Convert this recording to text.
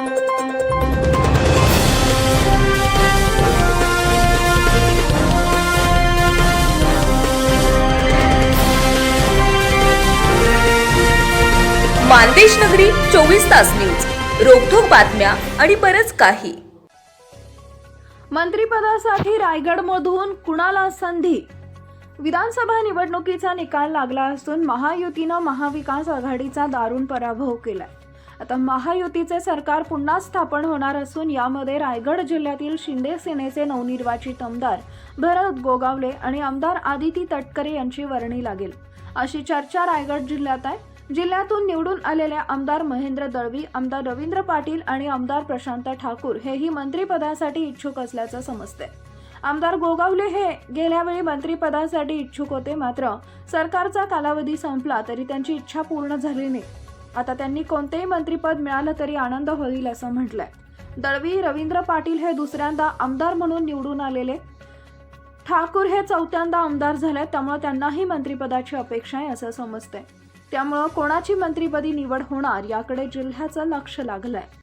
मानदेश नगरी चोवीस तास न्यूज. रोखोक बातम्या आणि बरच काही. मंत्रिपदासाठी रायगडमधून कुणाला संधी? विधानसभा निवडणुकीचा निकाल लागला असून महायुतीनं महाविकास आघाडीचा दारुण पराभव केलाय. आता महायुतीचे सरकार पुन्हा स्थापन होणार असून यामध्ये रायगड जिल्ह्यातील शिंदे सेनेचे नवनिर्वाचित आमदार भरत गोगावले आणि आमदार आदिती तटकरे यांची वर्णी लागेल. अशी चर्चा रायगड जिल्ह्यात आहे. जिल्ह्यातून निवडून आलेले आमदार महेंद्र दळवी आमदार रवींद्र पाटील आणि आमदार प्रशांत ठाकूर हेही मंत्रिपदासाठी इच्छुक असल्याचं समजते आमदार गोगावले हे गेल्या वेळी मंत्रिपदासाठी इच्छुक होते मात्र सरकारचा कालावधी संपला तरी त्यांची इच्छा पूर्ण झाली नाही. आता त्यांनी कोणतेही मंत्रीपद मिळालं तरी आनंद होईल असं म्हटलंय. दळवी रवींद्र पाटील हे दुसऱ्यांदा आमदार म्हणून निवडून आलेले. ठाकूर हे चौथ्यांदा आमदार झाले त्यामुळे त्यांनाही मंत्रिपदाची अपेक्षा आहे असं समजतंय. त्यामुळं कोणाची मंत्रिपदी निवड होणार याकडे जिल्ह्याचं लक्ष लागलंय.